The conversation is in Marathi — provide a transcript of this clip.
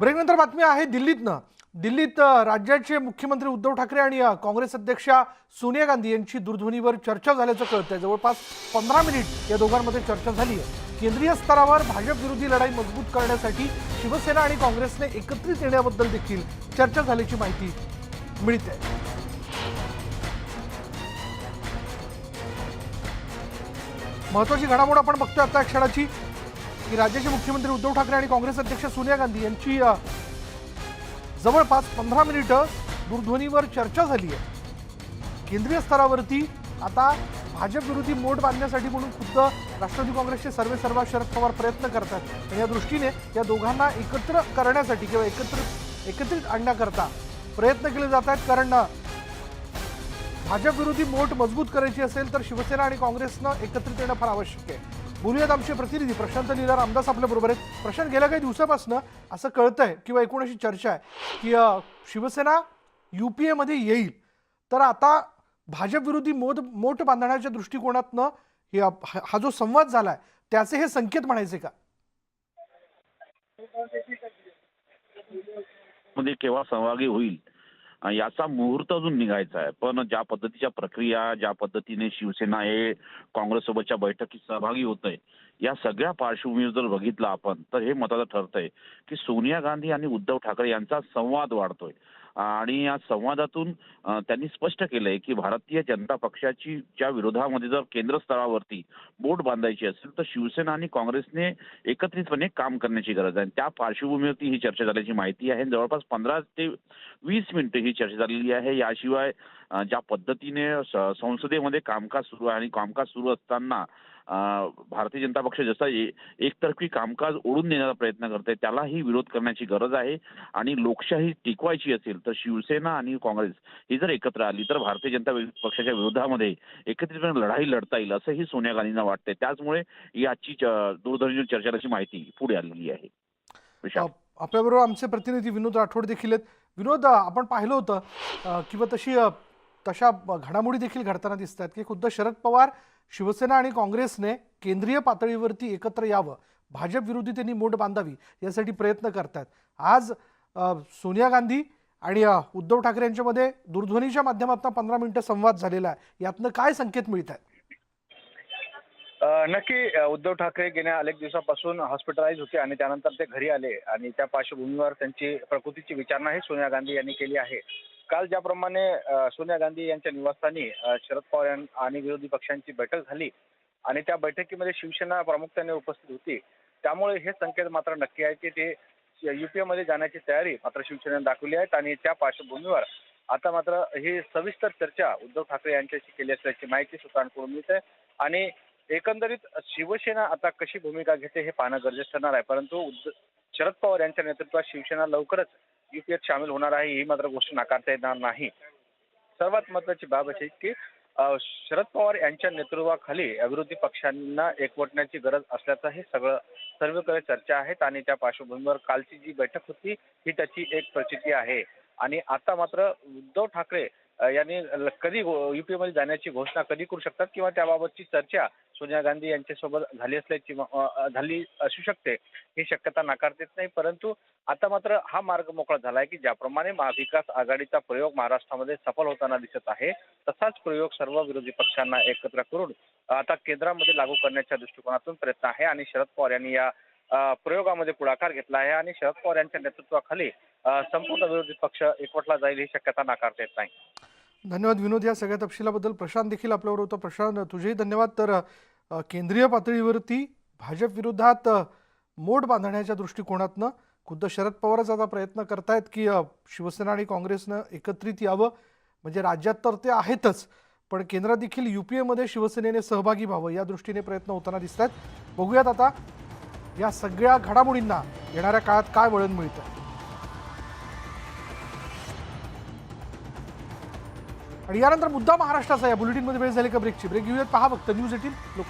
ब्रेकनंतर बातमी आहे दिल्लीतनं. दिल्लीत राज्याचे मुख्यमंत्री उद्धव ठाकरे आणि काँग्रेस अध्यक्षा सोनिया गांधी यांची दूरध्वनीवर चर्चा झाल्याचं कळतंय. जवळपास पंधरा मिनिट या दोघांमध्ये चर्चा झाली आहे. केंद्रीय स्तरावर भाजप विरोधी लढाई मजबूत करण्यासाठी शिवसेना आणि काँग्रेसने एकत्रित येण्याबद्दल देखील चर्चा झाल्याची माहिती मिळते. महत्वाची घडामोड आपण बघतोय. आता क्षणाची की राज्याचे मुख्यमंत्री उद्धव ठाकरे आणि काँग्रेस अध्यक्ष सोनिया गांधी यांची जवळपास पंधरा मिनिटं दूरध्वनीवर चर्चा झाली आहे. केंद्रीय स्तरावरती आता भाजप विरोधी मोड बांधण्यासाठी म्हणून खुद्द राष्ट्रवादी काँग्रेसचे सर्वे सर्व शरद पवार प्रयत्न करतात. आणि या दृष्टीने या दोघांना एकत्र करण्यासाठी किंवा एकत्र एकत्रित आणण्याकरता प्रयत्न केले जात आहेत कारण भाजप विरोधी मोठ मजबूत करायची असेल तर शिवसेना आणि काँग्रेसनं एकत्रित येणं फार आवश्यक आहे. बोलूयात आमचे प्रतिनिधी. प्रशांत लीला रामदास आपल्या बरोबर आहेत. प्रशांत गेल्या काही दिवसापासून असं कळतंय किंवा एकूण अशी चर्चा आहे की शिवसेना शिवसेना पी मध्ये येईल. तर आता भाजप विरोधी मोद मोठ बांधण्याच्या दृष्टिकोनातनं हा जो संवाद झालाय त्याचे हे संकेत म्हणायचे का? मध्ये केव्हा सहभागी होईल? याचा मुहूर्त अजून निघायचा आहे. पण ज्या पद्धतीच्या प्रक्रिया ज्या पद्धतीने शिवसेना हे काँग्रेस सोबतच्या बैठकीत सहभागी होत आहे या सगळ्या पार्श्वभूमीवर जर बघितलं आपण तर हे मताचं ठरतंय की सोनिया गांधी आणि उद्धव ठाकरे यांचा संवाद वाढतोय. आणि या संवादातून त्यांनी स्पष्ट केलंय की भारतीय जनता पक्षाची ज्या विरोधामध्ये जर केंद्र स्तरावरती बोट बांधायची असेल तर शिवसेना आणि काँग्रेसने एकत्रितपणे काम करण्याची गरज आहे. त्या पार्श्वभूमीवरती ही चर्चा झाल्याची माहिती आहे. जवळपास पंधरा ते वीस मिनिटं ही चर्चा झालेली आहे. याशिवाय ज्या पद्धतीने संसदेमध्ये कामकाज सुरू आहे आणि कामकाज सुरू असताना भारतीय जनता पक्ष जसा एकतर्फी कामकाज ओढून नेण्याचा प्रयत्न करते त्यालाही विरोध करण्याची गरज आहे आणि लोकशाही टिकवायची असेल तर शिवसेना आणि काँग्रेस ही जर एकत्र आली तर भारतीय जनता पक्षाच्या विरोधामध्ये एकत्रितपणे लढाई लढता येईल असंही सोनिया गांधींना वाटतंय. त्याचमुळे याची आजची चर्चा अशी माहिती पुढे आलेली आहे. आपल्याबरोबर आमचे प्रतिनिधी विनोद राठोड देखील आहेत. विनोद आपण पाहिलं होतं किंवा तशी तशा घडामोडी देखील घडताना दिसत आहेत की खुद्द शरद पवार शिवसेना आणि काँग्रेसने केंद्रीय पातळीवरती एकत्र यावं भाजप विरोधी त्यांनी मोठ बांधावी यासाठी प्रयत्न करतात आज सोनिया गांधी आणि उद्धव ठाकरे यांच्यामध्ये दूरध्वनीच्या माध्यमातून पंधरा मिनिटं संवाद झालेला आहे. यातनं काय संकेत मिळत आहेत नक्की उद्धव ठाकरे गेल्या अनेक दिवसापासून हॉस्पिटलाइज होते आणि त्यानंतर ते घरी आले आणि त्या पार्श्वभूमीवर त्यांची प्रकृतीची विचारणाही सोनिया गांधी यांनी केली आहे. काल ज्याप्रमाणे सोनिया गांधी यांच्या निवासस्थानी शरद पवार यां- आणि विरोधी पक्षांची बैठक झाली आणि त्या बैठकीमध्ये शिवसेना प्रामुख्याने उपस्थित होती. त्यामुळे हे संकेत मात्र नक्की आहे की ते युपीए मध्ये जाण्याची तयारी मात्र शिवसेनेने दाखवली आहे आणि त्या पार्श्वभूमीवर आता मात्र ही सविस्तर चर्चा उद्धव ठाकरे यांच्याशी केली असल्याची माहिती सूत्रांकडून मिळते आणि एकंदरीत शिवसेना आता कशी भूमिका घेते हे पाहणं गरजेचं ठरणार आहे. परंतु उद्ध- शरद पवार यांच्या नेतृत्वात शिवसेना लवकरच युपीएत सामील होणार आहे ही मात्र गोष्ट नाकारता येणार नाही. सर्वात महत्वाची बाब अशी की शरद पवार यांच्या नेतृत्वाखाली विरोधी पक्षांना एकवटण्याची गरज असल्याचं हे सगळं सर्वकडे चर्चा आहेत आणि त्या पार्श्वभूमीवर कालची जी बैठक होती ही त्याची एक प्रचिती आहे. आणि आता मात्र उद्धव ठाकरे यांनी कधी युपीएमध्ये जाण्याची घोषणा कधी करू शकतात किंवा त्याबाबतची चर्चा सोनिया गांधी यांच्यासोबत झाली असल्याची झाली असू शकते ही शक्यता नाकारता येत नाही. परंतु आता मात्र हा मार्ग मोकळा झाला आहे की ज्याप्रमाणे महाविकास आघाडीचा प्रयोग महाराष्ट्रामध्ये सफल होताना दिसत आहे तसाच प्रयोग सर्व विरोधी पक्षांना एकत्र करून आता केंद्रामध्ये लागू करण्याच्या दृष्टिकोनातून प्रयत्न आहे आणि शरद पवार यांनी या प्रयोगामध्ये पुढाकार घेतला आहे आणि शरद पवार यांच्या नेतृत्वाखाली संपूर्ण विरोधी पक्ष एकवटला जाईल ही शक्यता नाकारता येत नाही. धन्यवाद विनोद. या सगळ्या तपशिलाबद्दल प्रशांत देखील आपल्यावर होतं. प्रशांत तुझेही धन्यवाद. तर केंद्रीय पातळीवरती भाजप विरोधात मोड बांधण्याच्या दृष्टिकोनातनं खुद्द शरद पवारच आता प्रयत्न करतायत की शिवसेना आणि काँग्रेसनं एकत्रित यावं. म्हणजे राज्यात तर ते आहेतच पण केंद्रात देखील यू पी एमध्ये शिवसेनेने सहभागी व्हावं या दृष्टीने प्रयत्न होताना दिसत आहेत बघूयात आता या सगळ्या घडामोडींना येणाऱ्या काळात काय वळण मिळतं. आणि यानंतर मुद्दा महाराष्ट्राचा या बुलेटिनमध्ये वेळ झाली का ब्रेकची ब्रेक घेऊयात. पहा फक्त. न्यूज एटीन लोक.